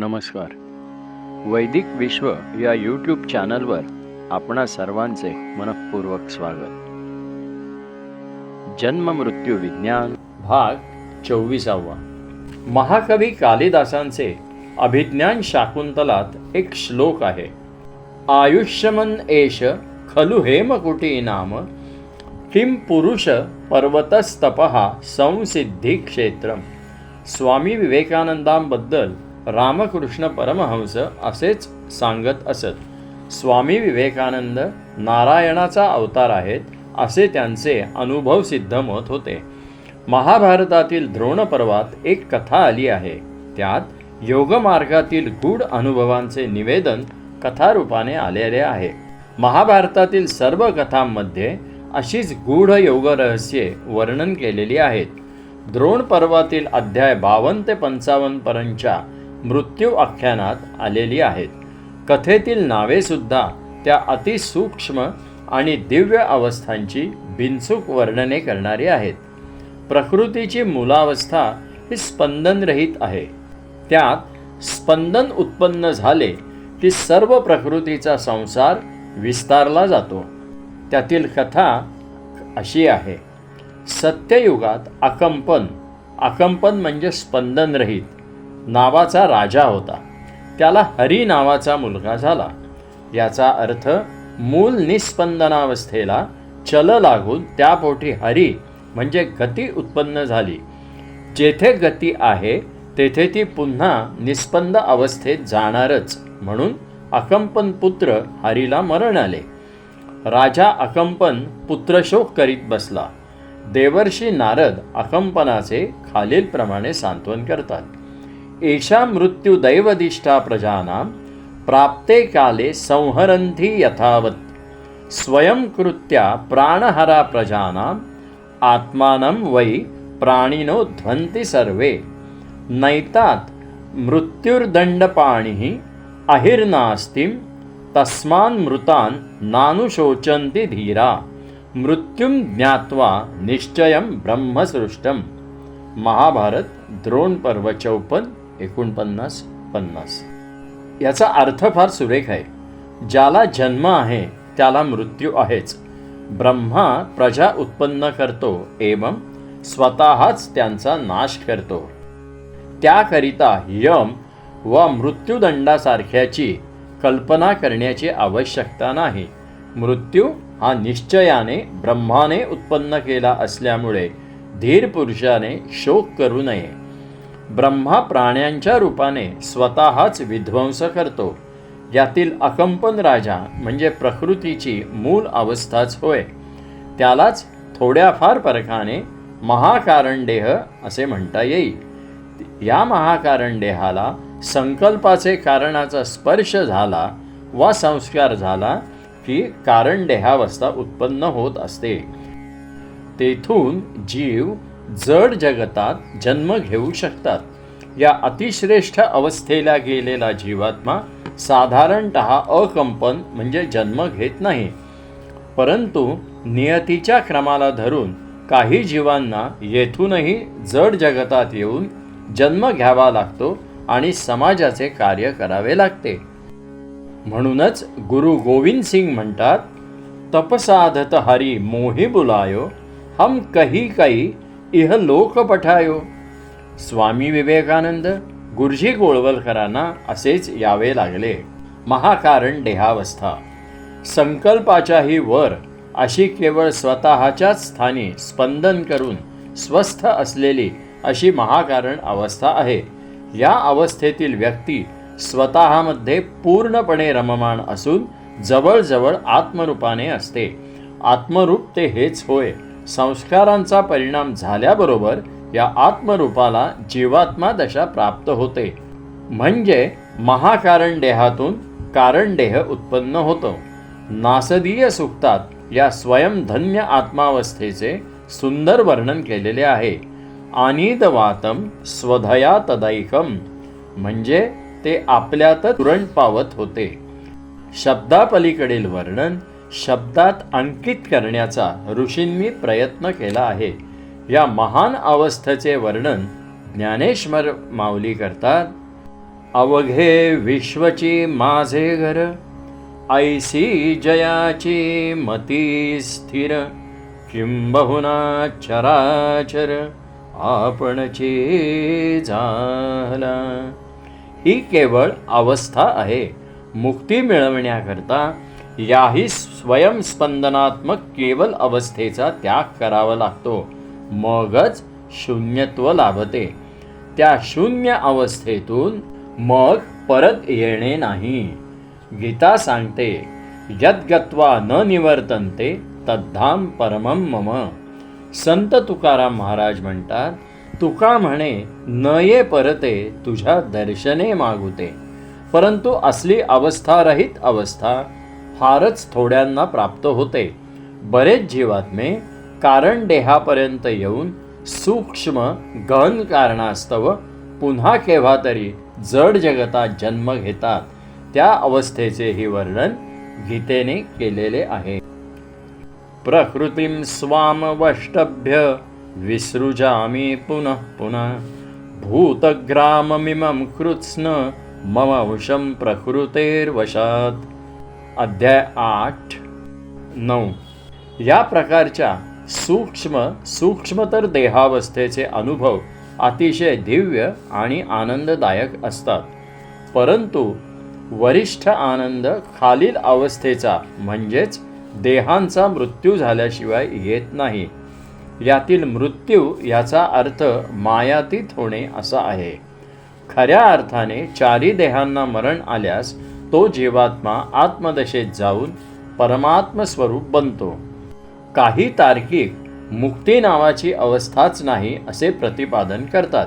नमस्कार. वैदिक विश्व या यूट्यूब चॅनलवर आपणा सर्वांचे मनःपूर्वक स्वागत. जन्म मृत्यू विज्ञान भाग चोवीसावा. महाकवी कालिदासांचे अभिज्ञान शाकुंतलात एक श्लोक आहे. आयुष्यमन एष खलु हेमकुटी नाम किम पुरुष पर्वतस्तपहा संसिद्धी क्षेत्रम. स्वामी विवेकानंदांबद्दल रामकृष्ण परमहंस असेच सांगत असत. स्वामी विवेकानंद नारायणाचा अवतार आहेत असे त्यांचे अनुभव सिद्ध मत होते. महाभारतातील द्रोण पर्वात एक कथा आली आहे. त्यात योगमार्गातील गूढ अनुभवांचे निवेदन कथारूपाने आलेले आहे. महाभारतातील सर्व कथांमध्ये अशीच गूढ योगरहस्ये वर्णन केलेली आहेत. द्रोण पर्वातील अध्याय बावन्न ते पंचावन्नपर्यंतच्या मृत्यू आख्यानात आलेली आहेत. कथेतील नावेसुद्धा त्या अतिसूक्ष्म आणि दिव्य अवस्थांची बिनचूक वर्णने करणारी आहेत. प्रकृतीची मूलावस्था ही स्पंदनरहित आहे. त्यात स्पंदन उत्पन्न झाले की सर्व प्रकृतीचा संसार विस्तारला जातो. त्यातील कथा अशी आहे. सत्ययुगात आकंपन आकंपन म्हणजे स्पंदनरहित. नावाचा राजा होता. त्याला हरी नावाचा मुलगा झाला. याचा अर्थ मूल निस्पंदनावस्थेला चल लागून त्यापोटी हरी म्हणजे गती उत्पन्न झाली. जेथे गती आहे तेथे ती पुन्हा निस्पंद अवस्थेत जाणारच. म्हणून अकंपन पुत्र हरीला मरण आले. राजा अकंपन पुत्रशोक करीत बसला. देवर्षी नारद अकंपनाचे खालीलप्रमाणे सांत्वन करतात. एषा मृत्युदैवदिष्टा प्रजानां प्राप्ते काले संहरन्ती यथावत्। स्वयंकृत्या प्राणहरा प्रजानाम् आत्मानं वै प्राणिनो ध्वन्ति सर्वे। नैतात् मृत्युर्दण्डपाणिः अहिर्नास्तिं तस्मान् मृतान् नानुशोचन्ति धीरा। मृत्युं ज्ञात्वा निश्चयं ब्रह्मसृष्टं महाभारत द्रोणपर्व चौपन्न एकोणपन्नास पन्नास. याचा अर्थ फार सुरेख आहे. ज्याला जन्म आहे त्याला मृत्यू आहेच. ब्रह्मा प्रजा उत्पन्न करतो एवं स्वतःच त्यांचा नाश करतो. त्याकरिता यम व मृत्यूदंडासारख्याची कल्पना करण्याची आवश्यकता नाही. मृत्यू हा निश्चयाने ब्रह्माने उत्पन्न केला असल्यामुळे धीर पुरुषाने शोक करू नये. ब्रह्मा प्राण्यांच्या रूपाने स्वतःच विध्वंस करतो. यातील अकंपन राजा म्हणजे प्रकृतीची मूल अवस्थाच होय. त्यालाच थोड्याफार फरकाने महाकारणदेह असे म्हणता येईल. या महाकारणदेहाला संकल्पाचे कारणाचा स्पर्श झाला वा संस्कार झाला की कारणदेहावस्था उत्पन्न होत असते. तेथून जीव जड जगतात जन्म घेऊ शकतात. या अतिश्रेष्ठ अवस्थेला गेलेला जीवात्मा साधारणत अकंपन म्हणजे जन्म घेत नाही. परंतु नियतीच्या क्रमाला धरून काही जीवांना येथूनही जड जगतात येऊन जन्म घ्यावा लागतो आणि समाजाचे कार्य करावे लागते. म्हणूनच गुरु गोविंद सिंग म्हणतात तपसाधत हरी मोही बुलायो हम कही काही इह लोक पठायो. स्वामी विवेकानंद गुरुजी गोळवलकरांना असेच यावे लागले. महाकारण देहावस्था. संकल्पाच्याही वर अशी केवळ स्वतःच्याच स्थानी स्पंदन करून स्वस्थ असलेली अशी महाकारण अवस्था आहे. या अवस्थेतील व्यक्ती स्वतःमध्ये पूर्णपणे रममाण असून जवळजवळ आत्मरूपाने असते. आत्मरूप ते हेच होय. संस्कारांचा परिणाम झाल्याबरोबर या आत्मरूपाला जीवात्मा दशा प्राप्त होते. म्हणजे महाकारण देहातून कारण देह उत्पन्न होतो. नासदीय सुक्तात या स्वयंधन्य आत्मावस्थेचे सुंदर वर्णन केलेले आहे. आनीदवातम स्वधया तदैकम. म्हणजे ते आपल्यात तुरण पावत होते. शब्दापलीकडील वर्णन शब्दात अंकित करण्याचा ऋषींनी प्रयत्न केला आहे. या महान अवस्थेचे वर्णन ज्ञानेश्वर माऊली करतात. अवघे विश्वची माझे घर ऐसी जयाची मती स्थिर किंबहुना चराचर आपणची झाला ही केवळ अवस्था आहे. मुक्ती मिळवण्याकरता याही स्वयंस्पंदनात्मक केवल अवस्थेचा त्याग करावा लागतो. मगच शून्यत्व लाभते. त्या शून्य अवस्थेतून मग परत येणे नाही. गीता सांगते यद्गत्वा न निवर्तन्ते तद्धाम परमम मम. संत तुकाराम महाराज म्हणतात तुका म्हणे न ये परते तुझ्या दर्शने मागुते. परंतु असली अवस्थारहित अवस्था फारच थोड्यांना प्राप्त होते. बरेच जीवात्मे कारण देहापर्यंत येऊन सूक्ष्म गहन कारणास्तव पुन्हा केव्हा तरी जड जगतात जन्म घेतात. त्या अवस्थेचे हे वर्णन गीतेने केलेले आहे. प्रकृतीं स्वामवष्टभ्य विसृजामि पुनः पुनः. भूतग्राममिमं कृत्स्न मम वशं प्रकृतेर्वशात्. अध्याय आठ नऊ. या प्रकारच्या सूक्ष्म सूक्ष्मतर देहावस्थेचे अनुभव अतिशय दिव्य आणि आनंददायक असतात. परंतु वरिष्ठ आनंद खालील अवस्थेचा म्हणजेच देहांचा मृत्यू झाल्याशिवाय येत नाही. यातील मृत्यू याचा अर्थ मायातीत होणे असा आहे. खऱ्या अर्थाने चारी देहांना मरण आल्यास तो जीवात्मा आत्मदशेत जाऊन परमात्म स्वरूप बनतो. काही तार्किक मुक्ती नावाची अवस्थाच नाही असे प्रतिपादन करतात.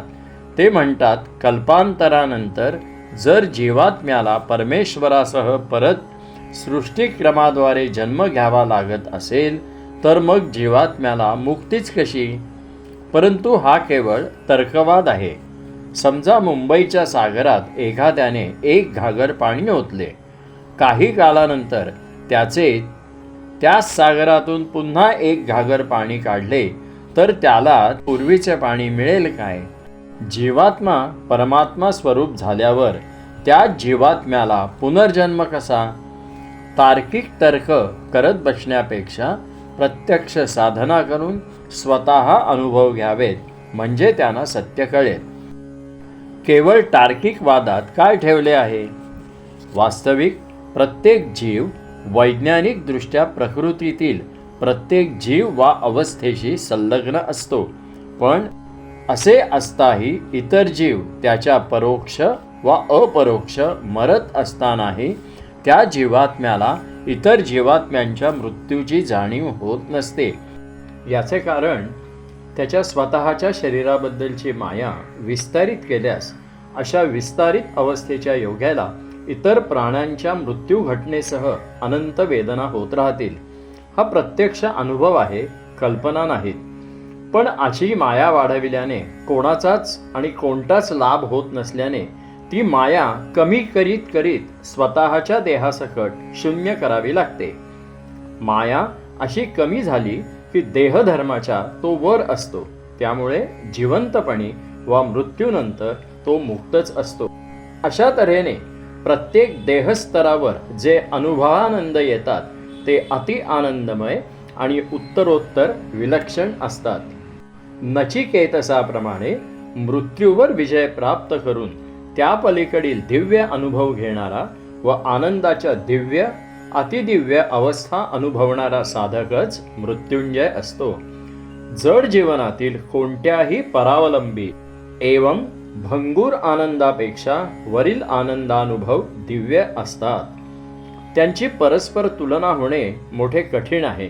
ते म्हणतात कल्पांतरानंतर जर जीवात्म्याला परमेश्वरासह परत सृष्टिक्रमाद्वारे जन्म घ्यावा लागत असेल तर मग जीवात्म्याला मुक्तीच कशी? परंतु हा केवळ तर्कवाद आहे. समजा मुंबईच्या सागरात एखाद्याने एक घागर पाणी ओतले. काही कालानंतर त्याचे त्याच सागरातून पुन्हा एक घागर पाणी काढले तर त्याला पूर्वीचे पाणी मिळेल काय? जीवात्मा परमात्मा स्वरूप झाल्यावर त्या जीवात्म्याला पुनर्जन्म कसा? तार्किक तर्क करत बसण्यापेक्षा प्रत्यक्ष साधना करून स्वतः अनुभव घ्यावेत म्हणजे त्यांना सत्य कळेल. केवळ तार्किक वादात काय ठेवले आहे? वास्तविक प्रत्येक जीव वैज्ञानिकदृष्ट्या प्रकृतीतील प्रत्येक जीव वा अवस्थेशी संलग्न असतो. पण असे असताही इतर जीव त्याच्या परोक्ष वा अपरोक्ष मरत असतानाही त्या जीवात्म्याला इतर जीवात्म्यांच्या मृत्यूची जाणीव होत नसते. याचे कारण त्याच्या स्वतःच्या शरीराबद्दलची माया विस्तारित केल्यास अशा विस्तारित अवस्थेच्या योग्याला इतर प्राण्यांच्या मृत्यू घटनेसह अनंत वेदना होत राहतील. हा प्रत्यक्ष अनुभव आहे कल्पना नाहीत. पण अशी माया वाढविल्याने कोणाचाच आणि कोणताच लाभ होत नसल्याने ती माया कमी करीत करीत स्वतःच्या देहासकट शून्य करावी लागते. माया अशी कमी झाली की देहधर्माच्या तो वर असतो. त्यामुळे जिवंतपणी वा मृत्यूनंतर तो मुक्तच असतो. अशा तऱ्हेने प्रत्येक देहस्तरावर जे अनुभवानंद येतात ते अति आनंदमय आणि उत्तरोत्तर विलक्षण असतात. नचिकेतसाप्रमाणे मृत्यूवर विजय प्राप्त करून त्या पलीकडील दिव्य अनुभव घेणारा व आनंदाच्या दिव्य अतिदिव्य अवस्था अनुभवणारा साधकच मृत्युंजय असतो. जड जीवनातील कोणत्याही परावलंबी एवं भंगूर आनंदापेक्षा वरील आनंदानुभव दिव्य असतात. त्यांची परस्पर तुलना होणे मोठे कठीण आहे.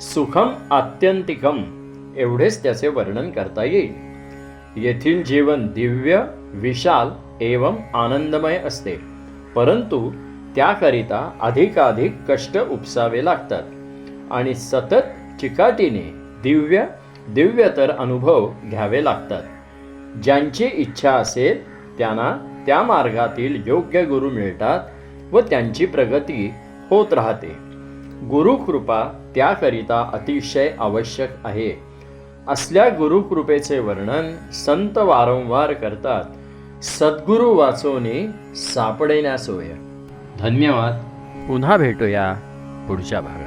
सुखम आत्यंतिकम एवढेच त्याचे वर्णन करता येईल. येथील जीवन दिव्य विशाल एवं आनंदमय असते. परंतु त्याकरिता अधिकाधिक कष्ट उपसावे लागतात. आणि सतत चिकाटीने दिव्य दिव्यतर अनुभव घ्यावे लागतात. ज्यांची इच्छा असेल त्यांना त्या मार्गातील योग्य गुरु मिळतात व त्यांची प्रगती होत राहते. गुरुकृपा त्याकरिता अतिशय आवश्यक आहे. असल्या गुरुकृपेचे वर्णन संत वारंवार करतात. सद्गुरू वाचवणे सापडेण्यासोय सोय धन्यवाद. पुन्हा भेटूया पुढच्या भागात.